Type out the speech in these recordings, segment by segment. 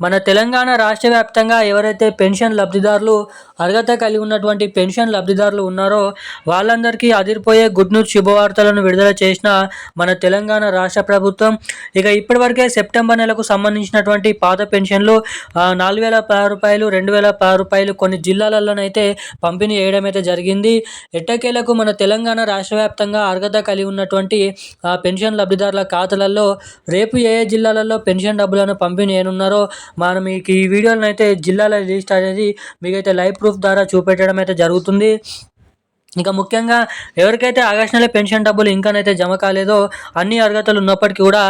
మన తెలంగాణ రాష్ట్ర వ్యాప్తంగా ఎవరైతే పెన్షన్ లబ్ధిదారులు అర్హత కలిగి ఉన్నటువంటి పెన్షన్ లబ్ధిదారులు ఉన్నారో వాళ్ళందరికీ అదిరిపోయే గుడ్ న్యూస్ శుభవార్తలను విడుదల చేసిన మన తెలంగాణ రాష్ట్ర ప్రభుత్వం. ఇక ఇప్పటివరకే సెప్టెంబర్ నెలకు సంబంధించినటువంటి పాత పెన్షన్లు నాలుగు వేల పది రూపాయలు రెండు వేల పది రూపాయలు కొన్ని జిల్లాలలోనైతే పంపిణీ చేయడం అయితే జరిగింది. ఎట్టకేలకు మన తెలంగాణ రాష్ట్ర వ్యాప్తంగా అర్హత కలిగి ఉన్నటువంటి పెన్షన్ లబ్ధిదారుల ఖాతాలలో రేపు ఏ ఏ జిల్లాలలో పెన్షన్ డబ్బులను పంపిణీ చేయనున్నారో మనం మీకు ఈ వీడియోలను అయితే జిల్లాల లిస్ట్ అనేది మీకైతే లైవ్ ప్రూఫ్ ద్వారా చూపెట్టడం అయితే జరుగుతుంది. ఇంకా ముఖ్యంగా ఎవరికైతే ఆగస్ట్ నెల పెన్షన్ డబ్బులు ఇంకానైతే జమ కాలేదో అన్ని అర్హతలు ఉన్నప్పటికీ కూడా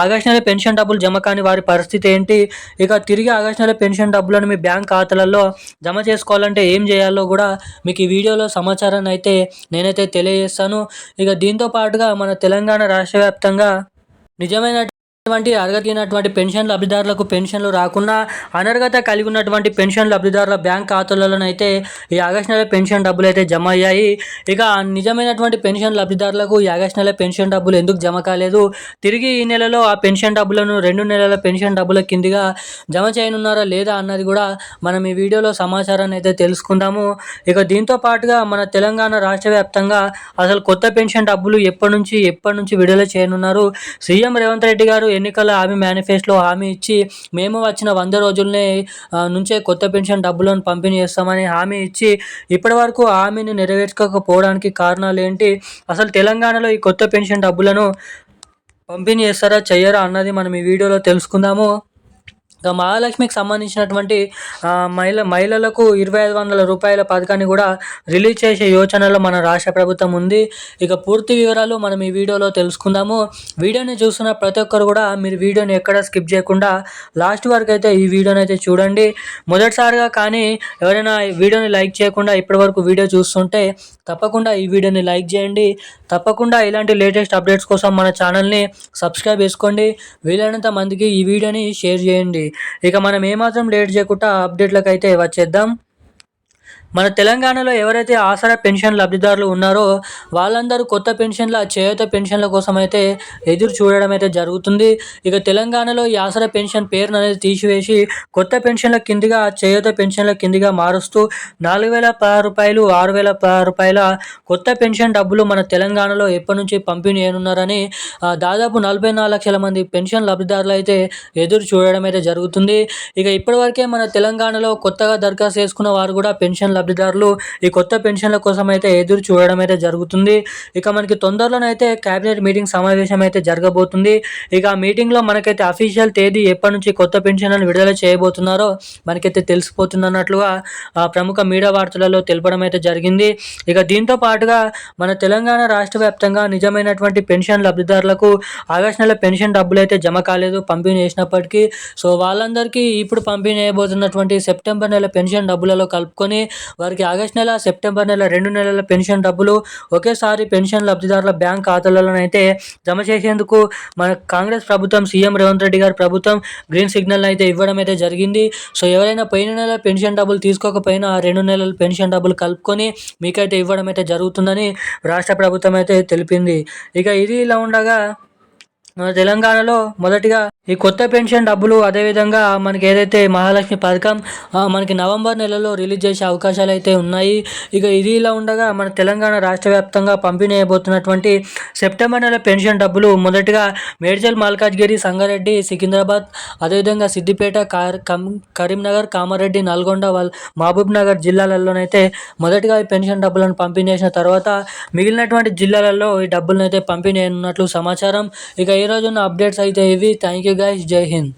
ఆగస్ట్ నెల పెన్షన్ డబ్బులు జమ కాని వారి పరిస్థితి ఏంటి? ఇక తిరిగి ఆగస్ట్ నెల పెన్షన్ డబ్బులను మీ బ్యాంక్ ఖాతాలలో జమ చేసుకోవాలంటే ఏం చేయాలో కూడా మీకు ఈ వీడియోలో సమాచారాన్ని అయితే నేనైతే తెలియజేస్తాను. ఇక దీంతో పాటుగా మన తెలంగాణ రాష్ట్ర వ్యాప్తంగా నిజమైన అటువంటి అర్హత అయినటువంటి పెన్షన్ లబ్ధిదారులకు పెన్షన్లు రాకుండా అనర్హత కలిగి ఉన్నటువంటి పెన్షన్ లబ్ధిదారుల బ్యాంక్ ఖాతాలలోనైతే ఈ ఆగస్టు నెల పెన్షన్ డబ్బులు అయితే జమ అయ్యాయి ఇక నిజమైనటువంటి పెన్షన్ లబ్ధిదారులకు ఈ ఆగస్ట్ నెల పెన్షన్ డబ్బులు ఎందుకు జమ కాలేదు? తిరిగి ఈ నెలలో ఆ పెన్షన్ డబ్బులను రెండు నెలల పెన్షన్ డబ్బుల కిందిగా జమ చేయనున్నారా లేదా అన్నది కూడా మనం ఈ వీడియోలో సమాచారాన్ని అయితే తెలుసుకుందాము. ఇక దీంతో పాటుగా మన తెలంగాణ రాష్ట్ర వ్యాప్తంగా అసలు కొత్త పెన్షన్ డబ్బులు ఎప్పటి నుంచి ఎప్పటి నుంచి విడుదల చేయనున్నారు? సీఎం రేవంత్ రెడ్డి గారు ఎన్నికల హామీ మేనిఫెస్టోలో హామీ ఇచ్చి మేము వచ్చిన వంద రోజులనే నుంచే కొత్త పెన్షన్ డబ్బులను పంపిణీ చేస్తామని హామీ ఇచ్చి ఇప్పటి వరకు హామీని నెరవేర్చకపోవడానికి కారణాలు ఏంటి? అసలు తెలంగాణలో ఈ కొత్త పెన్షన్ డబ్బులను పంపిణీ చేస్తారా చెయ్యరా అన్నది మనం ఈ వీడియోలో తెలుసుకుందాము. ఇక మహాలక్ష్మికి సంబంధించినటువంటి మహిళ మహిళలకు ఇరవై ఐదు వందల రూపాయల పథకాన్ని కూడా రిలీజ్ చేసే యోచనలో మన రాష్ట్ర ప్రభుత్వం ఉంది. ఇక పూర్తి వివరాలు మనం ఈ వీడియోలో తెలుసుకుందాము. వీడియోని చూస్తున్న ప్రతి ఒక్కరు కూడా మీరు వీడియోని ఎక్కడ స్కిప్ చేయకుండా లాస్ట్ వరకు అయితే ఈ వీడియోని అయితే చూడండి. మొదటిసారిగా కానీ ఎవరైనా వీడియోని లైక్ చేయకుండా ఇప్పటివరకు వీడియో చూస్తుంటే తప్పకుండా ఈ వీడియోని లైక్ చేయండి. తప్పకుండా ఇలాంటి లేటెస్ట్ అప్డేట్స్ కోసం మన ఛానల్ని సబ్స్క్రైబ్ చేసుకోండి. వీలైనంత మందికి ఈ వీడియోని షేర్ చేయండి. ఇక మనం ఏమాత్రం లేట్ చేయకుండా అప్డేట్లకు అయితే వచ్చేద్దాం. మన తెలంగాణలో ఎవరైతే ఆసరా పెన్షన్ లబ్ధిదారులు ఉన్నారో వాళ్ళందరూ కొత్త పెన్షన్ల చేయూత పెన్షన్ల కోసం అయితే ఎదురు చూడడం అయితే జరుగుతుంది. ఇక తెలంగాణలో ఈ ఆసరా పెన్షన్ పేరును అనేది తీసివేసి కొత్త పెన్షన్ల కిందిగా చేయూత పెన్షన్ల కిందిగా మారుస్తూ నాలుగు వేల పదహారు రూపాయలు ఆరు వేల పదహారు రూపాయల కొత్త పెన్షన్ డబ్బులు మన తెలంగాణలో ఎప్పటి నుంచి పంపిణీ చేయనున్నారని దాదాపు నలభై నాలుగు లక్షల మంది పెన్షన్ లబ్ధిదారులు అయితే ఎదురు చూడడం అయితే జరుగుతుంది. ఇక ఇప్పటివరకే మన తెలంగాణలో కొత్తగా దరఖాస్తు చేసుకున్న వారు కూడా పెన్షన్ లబ్ధిదారులు ఈ కొత్త పెన్షన్ల కోసం అయితే ఎదురు చూడడం అయితే జరుగుతుంది. ఇక మనకి తొందరలోనైతే కేబినెట్ మీటింగ్ సమావేశం అయితే జరగబోతుంది. ఇక ఆ మీటింగ్లో మనకైతే అఫీషియల్ తేదీ ఎప్పటి నుంచి కొత్త పెన్షన్లను విడుదల చేయబోతున్నారో మనకైతే తెలిసిపోతుందన్నట్లుగా ఆ, ప్రముఖ మీడియా వార్తలలో తెలపడం అయితే జరిగింది. ఇక దీంతో పాటుగా మన తెలంగాణ రాష్ట్ర వ్యాప్తంగా నిజమైనటువంటి పెన్షన్ లబ్ధిదారులకు ఆగస్టు నెల పెన్షన్ డబ్బులు అయితే జమ కాలేదు పంపిణీ చేసినప్పటికీ సో వాళ్ళందరికీ ఇప్పుడు పంపిణీ చేయబోతున్నటువంటి సెప్టెంబర్ నెల పెన్షన్ డబ్బులలో కలుపుకొని వారికి ఆగస్ట్ నెల సెప్టెంబర్ నెల రెండు నెలల పెన్షన్ డబ్బులు ఒకేసారి పెన్షన్ లబ్ధిదారుల బ్యాంక్ ఖాతాలలోనైతే జమ చేసేందుకు మన కాంగ్రెస్ ప్రభుత్వం సీఎం రేవంత్ రెడ్డి గారి ప్రభుత్వం గ్రీన్ సిగ్నల్ అయితే ఇవ్వడం అయితే జరిగింది. సో ఎవరైనా పోయిన నెల పెన్షన్ డబ్బులు తీసుకోకపోయినా ఆ రెండు నెలల పెన్షన్ డబ్బులు కలుపుకొని మీకైతే ఇవ్వడం అయితే జరుగుతుందని రాష్ట్ర ప్రభుత్వం అయితే తెలిపింది. ఇక ఇది ఇలా ఉండగా మన తెలంగాణలో మొదటిగా ఈ కొత్త పెన్షన్ డబ్బులు అదేవిధంగా మనకి ఏదైతే మహాలక్ష్మి పథకం మనకి నవంబర్ నెలలో రిలీజ్ చేసే అవకాశాలు అయితే ఉన్నాయి. ఇక ఇది ఇలా ఉండగా మన తెలంగాణ రాష్ట్ర వ్యాప్తంగా పంపిణీ అయిపోతున్నటువంటి సెప్టెంబర్ నెల పెన్షన్ డబ్బులు మొదటిగా మేడ్చల్ మల్కాజ్గిరి సంగారెడ్డి సికింద్రాబాద్ అదేవిధంగా సిద్దిపేట కార్ కం కరీంనగర్ కామారెడ్డి నల్గొండ వల్ మహబూబ్ నగర్ జిల్లాలలోనైతే మొదటిగా ఈ పెన్షన్ డబ్బులను పంపిణీ చేసిన తర్వాత మిగిలినటువంటి జిల్లాలలో ఈ డబ్బులను అయితే పంపిణీ అయినట్లు సమాచారం. ఇక तेरह जो ना अपडेट्स आई थे हुई थैंक यू गाइस जय हिंद।